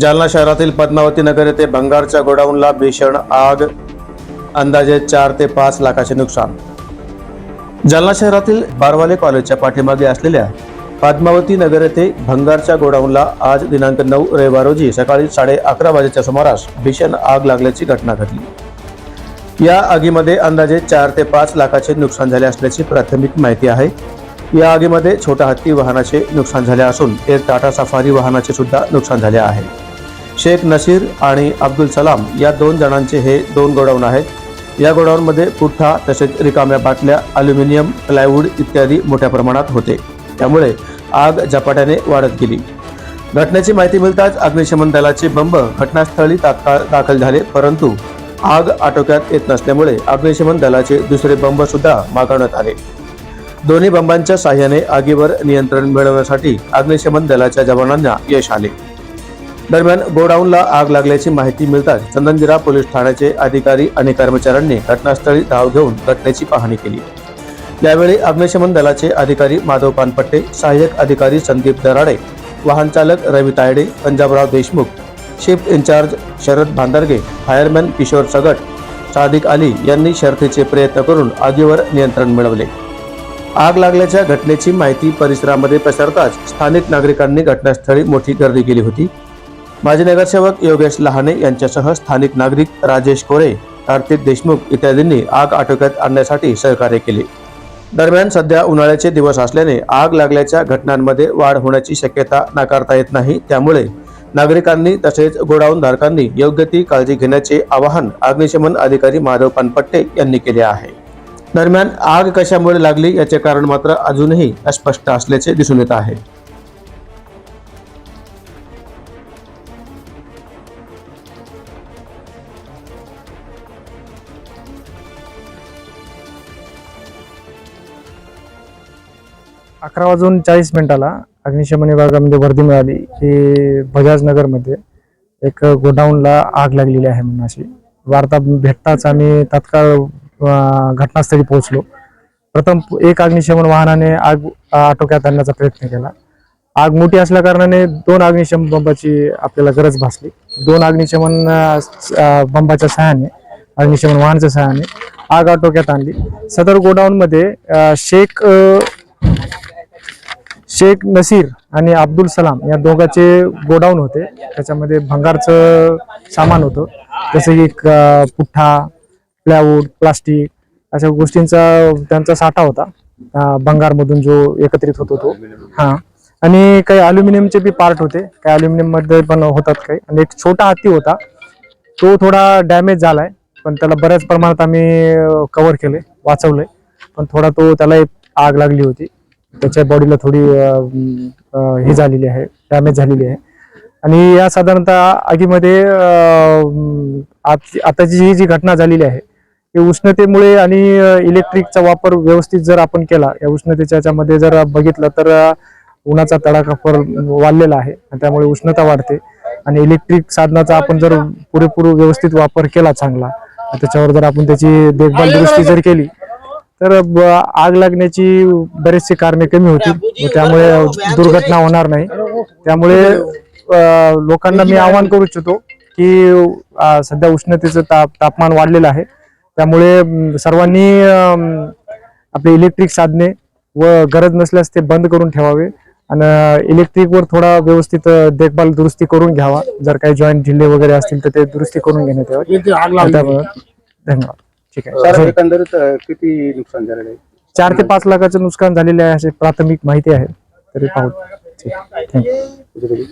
जालना शहरातील पद्मावती नगर येथे भंगारच्या गोडाऊनला भीषण आग अंदाजे चार ते पाच लाखाचे नुकसान. जालना शहरातील बारवाले कॉलेजच्या पाठीमागे असलेल्या पद्मावती नगर येथे भंगारच्या गोडाऊनला आज दिनांक नऊ रविवार रोजी सकाळी साडे अकरा वाजेच्या सुमारास भीषण आग लागल्याची घटना घडली. या आगीमध्ये अंदाजे चार ते पाच लाखाचे नुकसान झाले असल्याची प्राथमिक माहिती आहे. या आगीमध्ये छोटा हत्ती वाहनाचे नुकसान झाले असून एक टाटा सफारी वाहनाचे सुद्धा नुकसान झाले आहे. शेख नसीर आणि अब्दुल सलाम या दोन जणांचे हे दोन गोडाऊन आहेत. या गोडाऊनमध्ये पुठ्ठा तसेच रिकाम्या बाटल्या अल्युमिनियम प्लायवूड इत्यादी मोठ्या प्रमाणात होते. त्यामुळे आग झपाट्याने वाढत गेली. घटनेची माहिती मिळताच अग्निशमन दलाचे बंब घटनास्थळी तात्काळ दाखल झाले परंतु आग आटोक्यात येत नसल्यामुळे अग्निशमन दलाचे दुसरे बंब सुद्धा मागवण्यात आले. दोन्ही बंबांच्या साह्याने आगीवर नियंत्रण मिळवण्यासाठी अग्निशमन दलाच्या जवानांना यश आले. दरम्यान गोडाऊनला आग लागल्याची माहिती मिळताच चंदनजिरा पोलीस ठाण्याचे अधिकारी आणि कर्मचाऱ्यांनी घटनास्थळी धाव घेऊन घटनेची पाहणी केली. यावेळी अग्निशमन दलाचे अधिकारी माधव पानपट्टे सहाय्यक अधिकारी संदीप दराडे वाहन चालक Ravi Tayade Panjabrao Deshmukh shift incharge Sharad Bhandarge fireman Kishor Sagat Sadiq Ali यांनी शर्थीचे प्रयत्न करून आगीवर नियंत्रण मिळवले. आग लागल्याच्या घटनेची माहिती परिसरामध्ये पसरताच स्थानिक नागरिकांनी घटनास्थळी मोठी गर्दी केली होती. माजी नगरसेवक योगेश लहाने यांच्यासह स्थानिक नागरिक राजेश कोरे कार्तिक देशमुख इत्यादींनी आग आटोक्यात आणण्यासाठी सहकार्य केले. दरम्यान सध्या उन्हाळ्याचे दिवस असल्याने आग लागल्याच्या घटनांमध्ये वाढ होण्याची शक्यता नाकारता येत नाही. त्यामुळे नागरिकांनी तसेच गोडाऊन धारकांनी योग्य ती काळजी घेण्याचे आवाहन अग्निशमन अधिकारी माधव पानपट्टे यांनी केले आहे. दरम्यान आग कशामुळे लागली याचे कारण मात्र अजूनही अस्पष्ट असल्याचे दिसून येत आहे. अकरा वाजून चाळीस मिनिटाला अग्निशमन विभागामध्ये वर्दी मिळाली. की बजाजनगरमध्ये एक गोडाऊनला आग लागलेली आहे म्हणून अशी वार्ता भेटताच आम्ही तात्काळ घटनास्थळी पोहोचलो. प्रथम एक अग्निशमन वाहनाने आग आटोक्यात आणण्याचा प्रयत्न केला. आग मोठी असल्या कारणाने दोन अग्निशमन बंबाची आपल्याला गरज भासली. दोन अग्निशमन बंबाच्या सहाय्याने अग्निशमन वाहनाच्या सहाय्याने आग आटोक्यात आणली. सदर गोडाऊनमध्ये शेख शेख नसीर आणि अब्दुल सलाम या दोघांचे गोडाऊन होते. त्याच्यामध्ये भंगारचं सामान होतं. जसं की पुठ्ठा प्लॅवूड प्लास्टिक अशा गोष्टींचा त्यांचा साठा होता. भंगारमधून जो एकत्रित होतो तो. हां. आणि काही अल्युमिनियमचे बी पार्ट होते. काही अल्युमिनियममध्ये पण होतात काही. आणि एक छोटा हत्ती होता. तो थोडा डॅमेज झालाय. पण त्याला बऱ्याच प्रमाणात आम्ही कव्हर केले वाचवले. पण थोडा तो त्याला एक आग लागली होती. त्याच्या बॉडीला थोडी हे झालेली आहे डॅमेज झालेली आहे. आणि या साधारणतः आगीमध्ये आत- आताची ही जी घटना झालेली आहे ही उष्णतेमुळे आणि इलेक्ट्रिकचा वापर व्यवस्थित जर आपण केला या उष्णतेच्या याच्यामध्ये जर बघितलं तर उन्हाचा तडाखा फार वाढलेला आहे आणि त्यामुळे उष्णता वाढते. आणि इलेक्ट्रिक साधनाचा आपण जर पुरेपूर व्यवस्थित वापर केला चांगला त्याच्यावर जर आपण त्याची देखभाल दुरुस्ती जर केली तर आग लागण्याची बरेचसे कारणे कमी होतील. व त्यामुळे दुर्घटना होणार नाही. त्यामुळे लोकांना मी आवाहन करू इच्छितो की सध्या उष्णतेचं ताप तापमान वाढलेलं आहे. त्यामुळे सर्वांनी आपले इलेक्ट्रिक साधने व गरज नसल्यास ते बंद करून ठेवावे आणि इलेक्ट्रिकवर थोडा व्यवस्थित देखभाल दुरुस्ती करून घ्यावा. जर काही जॉईंट ढिल्ले वगैरे असतील तर ते दुरुस्ती करून घेण्यात यावे. धन्यवाद. ठीक आहे. सर एकंदरीत अ, किती नुकसान झालेलं आहे? चार ते पाच लाखाचं नुकसान झालेले आहे अशी प्राथमिक माहिती आहे. तरी पाहू. ठीक. तुझ्याकडे?